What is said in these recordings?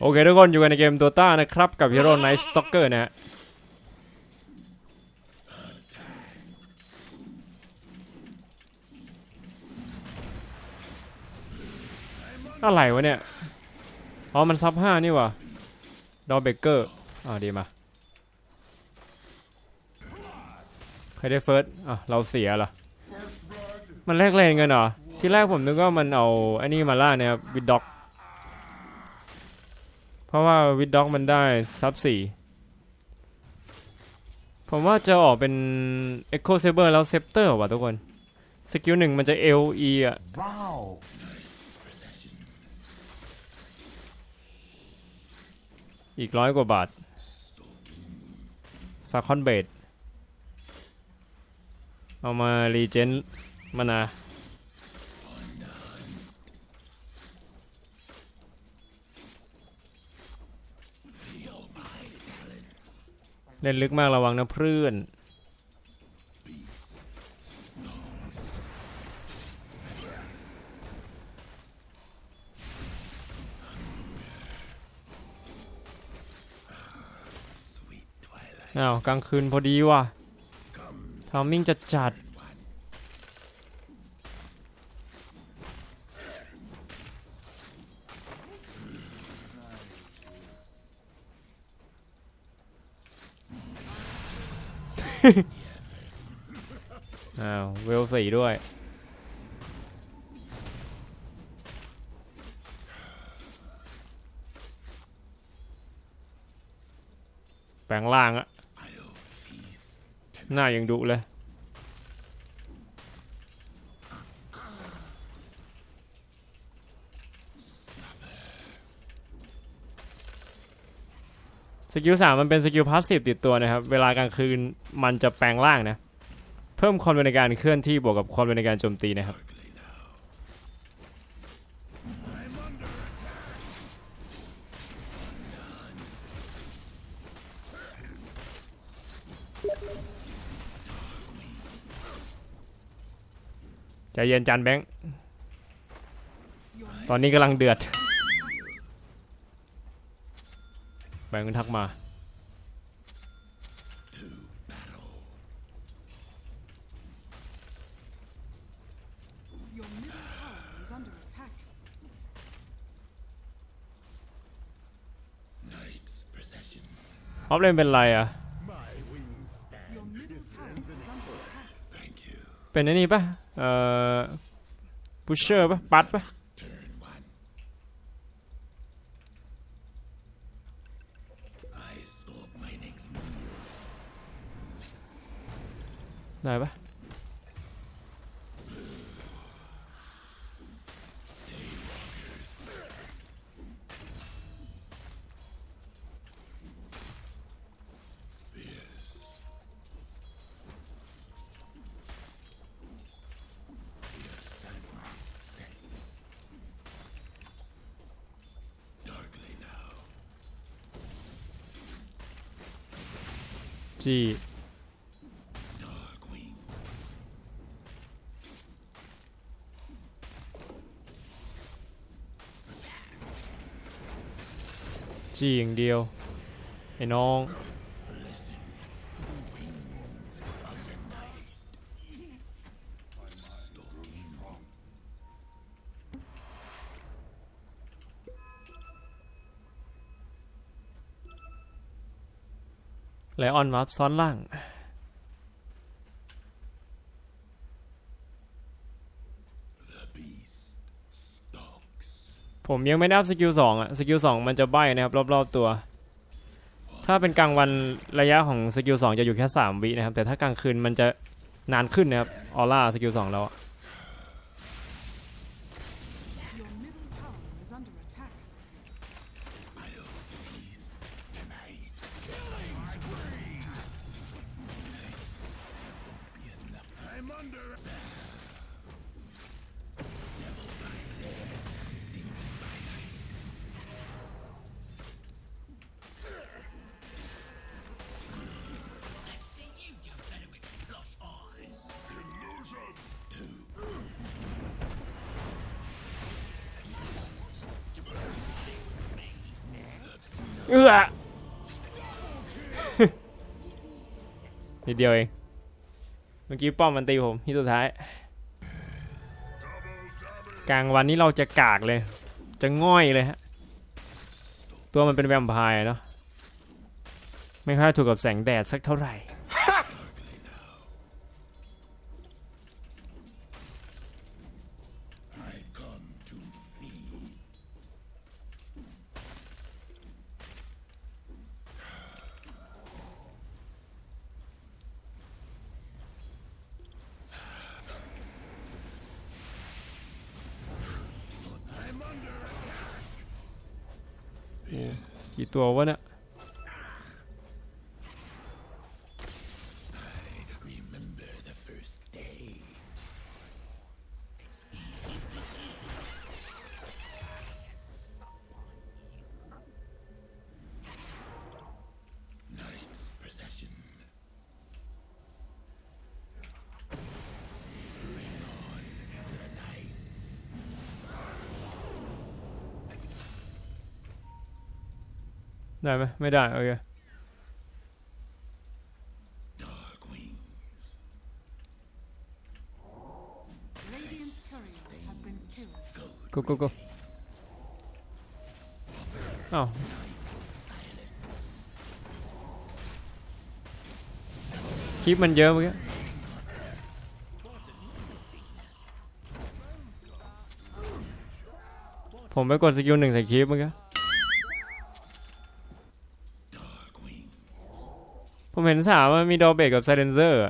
โอเคทุกคนอยู่กันในเกมตัวต้านะครับ กับฮีโร่ไนท์สต็อกเกอร์นะฮะอะไรวะเนี่ย อ๋อ มันซับห้านี่วะดอเบเกอร์อ่าดีมา ใครได้เฟิร์ส อะ เราเสียเหรอ มันแลกเลนกันเหรอ ที่แรกผมนึกว่ามันเอาไอ้นี่มาล่าเนี่ยวิดด็อก เพราะว่าวิดด็อกมันได้ซับสี่ผมว่าจะออกเป็น Echo Saber แล้วเซปเตอร์ว่ะทุกคน สกิลหนึ่งมันจะ L E อะอีกร้อยกว่าบาทฟาคอนเบดเอามารีเจนมานา เล่นลึกมากระวังนะเพื่อนอ้าวกลางคืนพอดีว่ะทามมิ่งจะจัด อ้าวเวลสี่ด้วย แปลงล่างอะหน้ายังดุเลย สกิลสามมันเป็นสกิลพาสซีฟติดตัวนะครับ เวลากลางคืนมันจะแปลงร่างนะ เพิ่มความเร็วในการเคลื่อนที่บวกกับความเร็วในการโจมตีนะครับ ใจเย็นจันแบงค์ ตอนนี้กำลังเดือด แบงค์ทักมาออฟเลนเป็นไรอะเป็นไอ้นี่ปะเอ่อ พุชเชอร์ปะปัดปะ ได้ปะจี จี้อย่างเดียว ไอ้น้อง ไลออนวับซ้อนล่าง ผมยังไม่ได้อัพสกิลสองอะสกิลสองมันจะใบนะครับรอบๆตัว ถ้าเป็นกลางวันระยะของสกิลสองจะอยู่แค่ 3 วินะครับ แต่ถ้ากลางคืนมันจะนานขึ้นนะครับออร่าสกิลสองแล้ว เอื้อนิดเดียวเอง เมื่อกี้ป้อมมันตีผมที่สุดท้าย กลางวันนี้เราจะกากเลย จะง่อยเลยฮะ ตัวมันเป็นแวมไพร์เนาะ ไม่ค่อยถูกกับแสงแดดสักเท่าไหร่ กี่ตัววะเนี่ย ได้ไหมไม่ได้โอเค Radiant's courier has been killed. go go go อ้าวคลิปมันเยอะเมื่อกี้ผมไปกดสกิลหนึ่งใส่คลิปเมื่อกี้ ผมเห็นสามมันมีดอเบกกับไซเลนเซอร์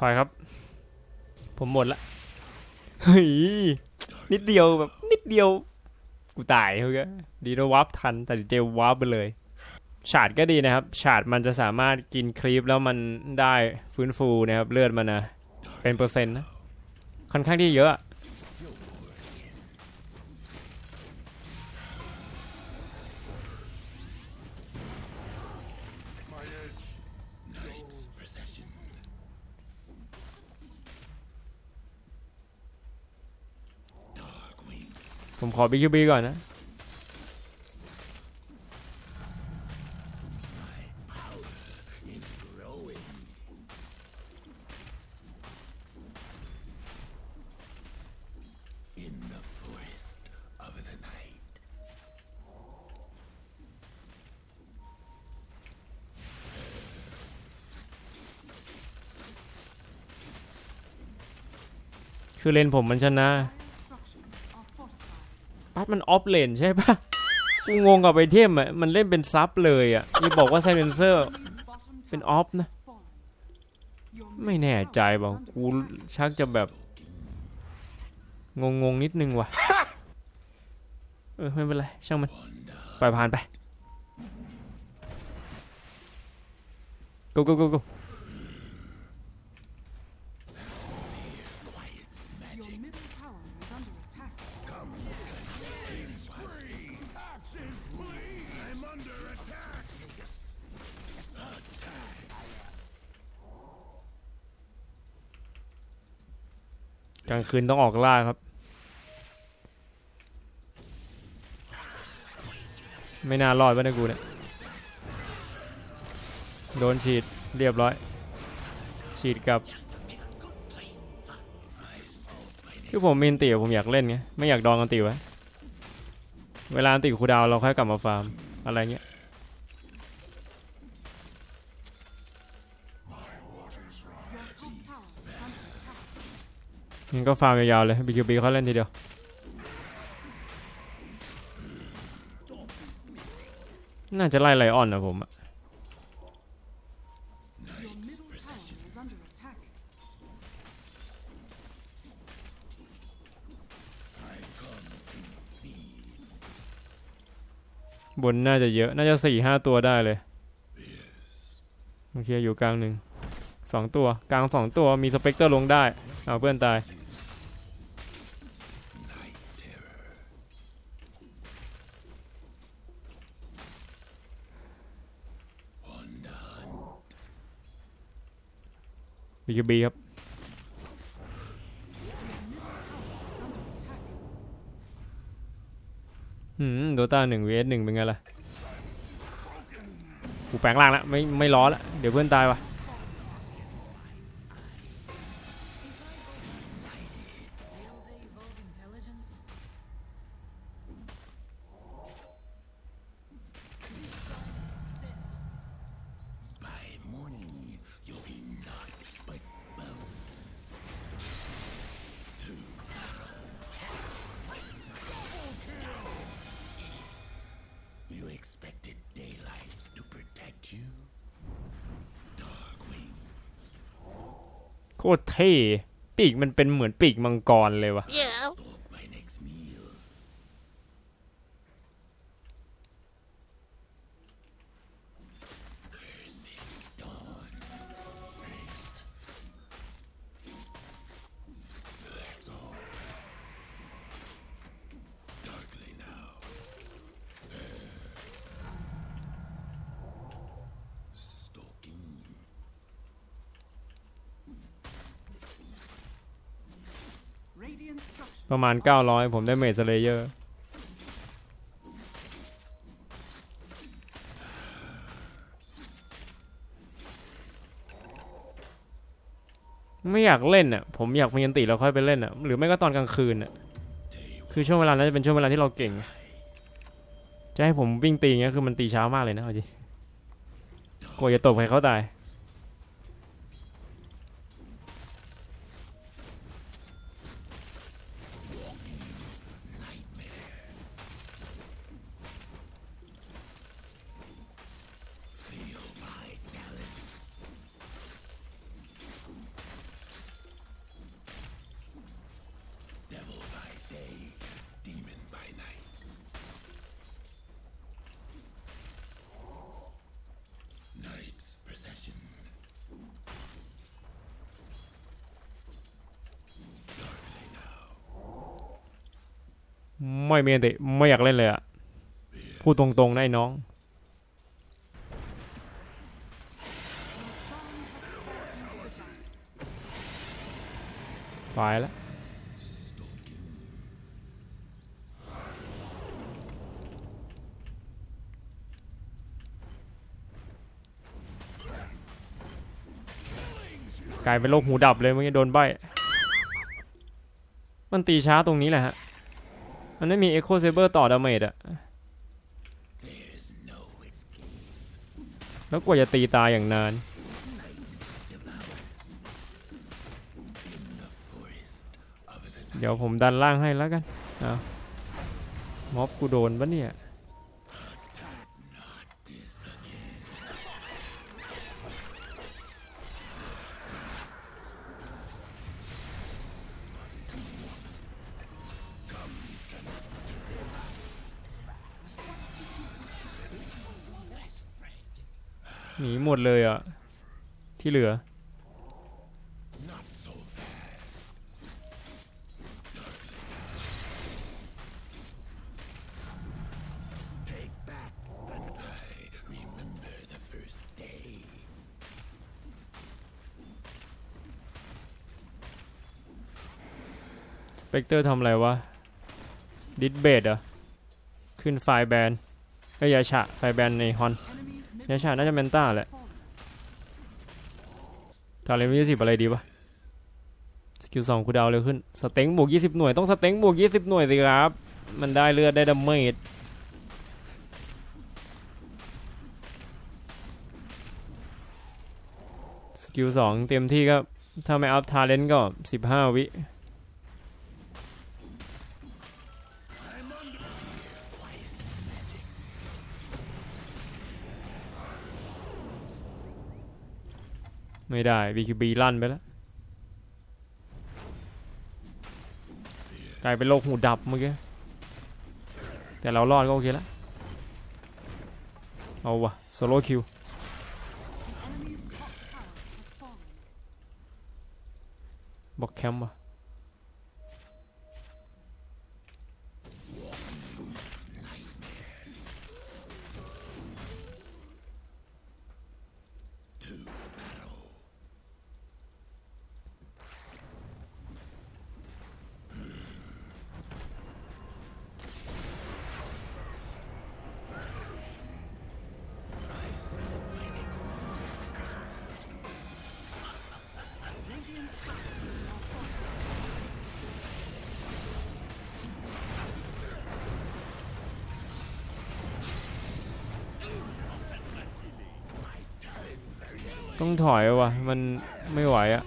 ถอยครับ ผมหมดละเฮ้ยนิดเดียวแบบนิดเดียว กูตายเฮ้ยดีนะวับทัน แต่เจลวับไปเลย ฉาดก็ดีนะครับ ฉาดมันจะสามารถกินครีปแล้วมันได้ฟื้นฟูนะครับ เลือดมันนะเป็นเปอร์เซ็นต์นะค่อนข้างที่เยอะ ผมขอบีคิวบีก่อนนะ คือเลนผมมันชนะ Dire structures are fortified. ปัดมันออฟเลนใช่ปะกูงงกับไอเทมอะ มันเล่นเป็นซับเลยอะอย่าบอกว่าไซเลนเซอร์เป็นออฟนะ ไม่แน่ใจบอกกูชักจะแบบ งงงนิดนึงว่ะ เออไม่เป็นไร ช่างมัน ไปผ่านไป go go go go กลางคืนต้องออกล่าครับ ไม่น่ารอดวะเนะกูเนี่ยโดนฉีดเรียบร้อย ฉีดกับคือผมมีนติอะผมอยากเล่นไงไม่อยากดองอันติไว้เวลาติคูดาวเราค่อยกลับมาฟาร์มอะไรเงี้ย งั้นก็ฟาร์มยาวๆเลย BQB เขาเล่นทีเดียวน่าจะไล่ไลออนนะผมอะบนน่าจะเยอะ น่าจะสี่ห้าตัวได้เลยโอเคอยู่กลางหนึ่งสองตัว กลางสองตัวมีสเปกเตอร์ลงได้ เอาเพื่อนตาย BQB ครับอืมโดตาหนึ่ง vs หนึ่งเป็นไงล่ะกูแปลงร่างแล้วไม่ไม่ล้อแล้วเดี๋ยวเพื่อนตายวะ เท่ปีกมันเป็นเหมือนปีกมังกรเลยวะ Stalk ประมาณ 900 ผมได้เมสเลเยอร์ไม่อยากเล่นอะ ผมอยากมีอันติแล้วค่อยไปเล่นอะ หรือไม่ก็ตอนกลางคืนอะ คือช่วงเวลานั้นจะเป็นช่วงเวลาที่เราเก่ง จะให้ผมวิ่งตีงเงี้ยคือมันตีช้ามากเลยนะจริงกลัวจะตกใครเขาตาย ไม่มีอันติไม่อยากเล่นเลยอะพูดตรงๆนะไอ้น้อง ไปแล้วกลายเป็นโรคหูดับเลยเมื่อกี้โดนใบ มันตีช้าตรงนี้แหละฮะ มันไม่มีเอ็กโคเซเบอร์ต่อดาเมจอะแล้วกว่าจะตีตายอย่างนานเดี๋ยวผมดันล่างให้แล้วกันเอาม็อบกูโดนปะเนี่ย หมดเลยอะที่เหลือ สเปกเตอร์ทำอะไรวะ ดิสเบดเหรอขึ้นไฟแบนเอ้ยยาฉะไฟแบนในฮอนยา middle ฉะน่าจะเมนต้าแหละ fallen. ทาเลนวิสิบอะไรดีวะสกิลสองคูดาวเร็วขึ้นสเต็งบวกยี่สิบหน่วยต้องสเต็งบวกยี่สิบหน่วยสิครับ มันได้เลือดได้ดาเมจสกิลสองเต็มที่ก็ถ้าไม่อัพทาเลนต์ก็สิบห้าวิ ไม่ได้ BQB ลั่นไปแล้วกลายเป็นโรคหูดับเมื่อกี้แต่เรารอดก็โอเคแล้วเอาวะโซโล่คิวบอกแคมป์วะ ต้องถอยว่ะ มันไม่ไหวอะ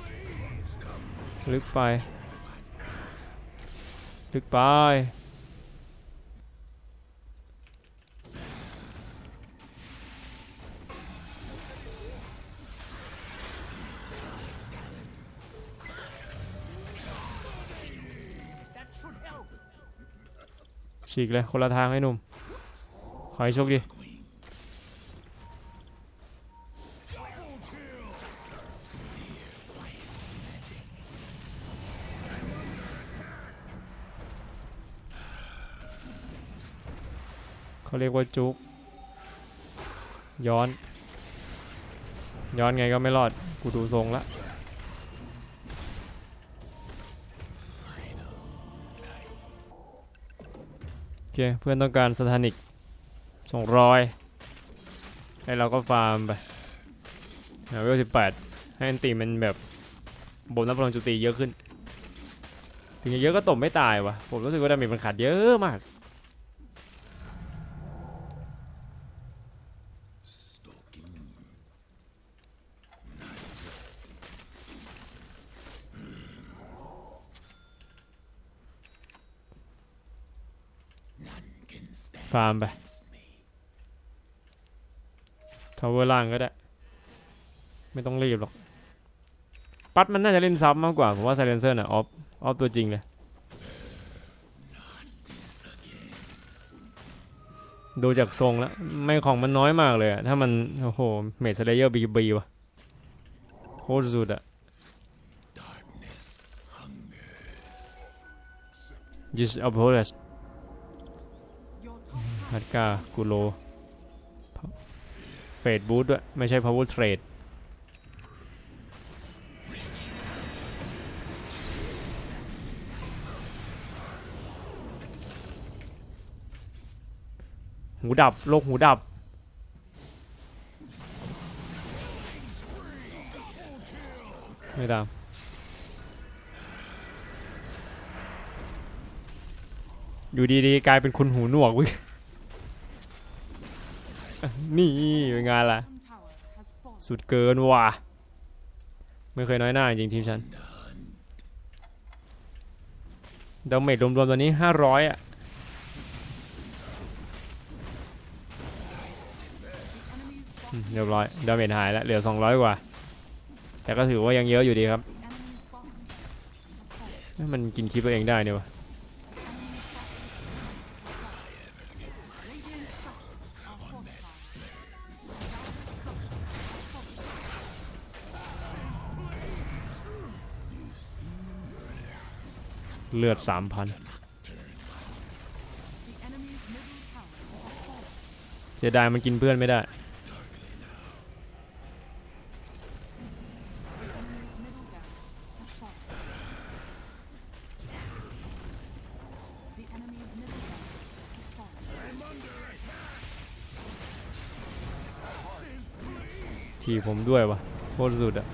ลึกไป ลึกไป ฉีกเลย คนละทางให้หนุ่ม ขอให้โชคดี เขาเรียกว่าจุก ย้อน ย้อนไงก็ไม่รอด กูดูทรงละโอเค เพื่อนต้องการสถานิกส่งรอยให้เราก็ฟาร์มไปเลเวลสิบแปดให้อันตีมันแบบบนนับพลังจุตีเยอะขึ้น ถึงเยอะก็ตบไม่ตายวะผมรู้สึกว่าดาเมจมันขาดเยอะมาก ฟาร์มไปทาวเวอร์ล่างก็ได้ ไม่ต้องรีบหรอก ปัดมันน่าจะเล่นซับมากกว่า ผมว่าไซเลนเซอร์น่ะออฟออฟตัวจริงเลย ดูจากทรงแล้ว ไม่ของมันน้อยมากเลยอะถ้ามัน โอ้โห เมสเลเยอร์บีบีวะโคตรสุดอะ Just oppose us. ฮัตกากูโลเฟดบูทด้วย ไม่ใช่ power trade หูดับ โลกหูดับ ไม่ตามอยู่ดีๆ กลายเป็นคุณหูหนวกวิ นี่เป็นไงล่ะ สุดเกินว่ะ ไม่เคยน้อยหน้าจริงทีมฉันดาเมจรวมๆตอนนี้ 500 อะ Enemy's อื bottom มเรียบร้อยดาเมจหายแล้ว เหลือ 200 กว่า แต่ก็ถือว่ายังเยอะอยู่ดีครับ มันกินคลิปตัวเองได้เนี่ยวะ ลือดสามพันเสียดายมันกินเพื่อนไม่ได้ ทีผมด้วยวะโคตรสุดอะ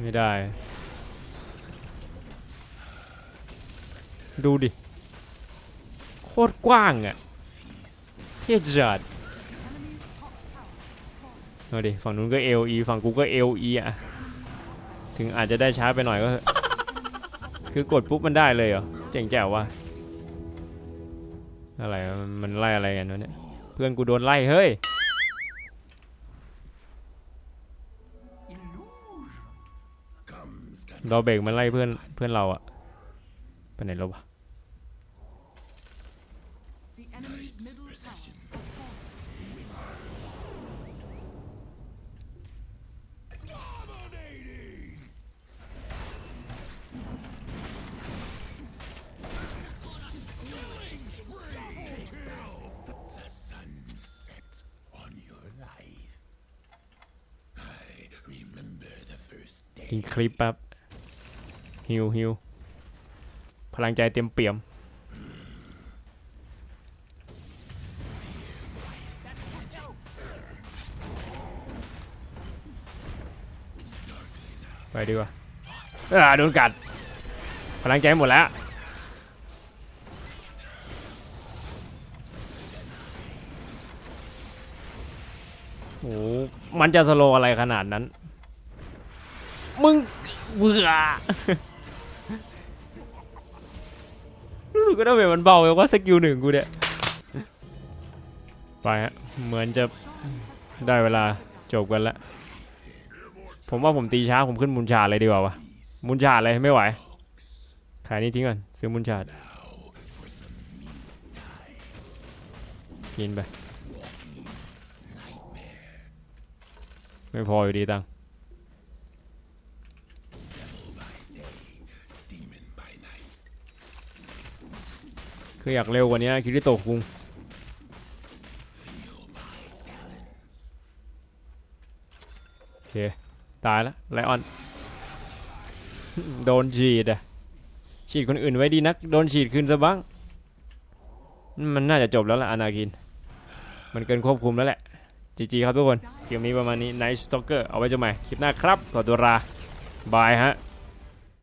ไม่ได้ ดูดิ โคตรกว้างอะ่ะเทียจัดเอาดิ ฝั่งนู้นก็ LE ฝั่งกูก็ LE อะ ถึงอาจจะได้ช้าไปหน่อยก็ คือกดปุ๊บมันได้เลยเหรอ เจ๋งแจ๋วว่ะ อะไร มันมันไล่อะไรกันวะเนี่ย เพื่อนกูโดนไล่ เฮ้ย Comes ดอเบกมันไล่เพื่อนเพื่อนเราอะไปไหนแล้ววะ The enemy's middle tower has fallen. dominating. The sun sets on your life. I remember the first กิน day. คลิปแป๊บ ฮิวฮิวพลังใจเต็มเปี่ยม ไปดีกว่าอ่าโดนกัด พลังใจหมดแล้วโอ้โหมันจะสโลอะไรขนาดนั้น มึงเบื่อ สึกว่าดาเมจมันเบาไปว่าสกิลหนึ่งกูเนี่ยไปฮะเหมือนจะได้เวลาจบกันแล้วผมว่าผมตีช้าผมขึ้นมุนชาเลยดีกว่าวะมุนชาเลยไม่ไหวขายนี่ทิ้งก่อนซื้อมุนชากินไป ไม่พออยู่ดีตังค์ Demon by night. คืออยากเร็วกว่านี้คิริโตคุงโอเค ตายแล้วไลออน โดนฉีดอะฉีดคนอื่นไว้ดีนัก โดนฉีดคืนซะบ้าง มันน่าจะจบแล้วล่ะอนาคิน มันเกินควบคุมแล้วแหละจีจีครับทุกคน เกมนี้ประมาณนี้ Night Stalker เอาไว้เจะใหม่คลิปหน้าครับขอตัวลาบายฮะ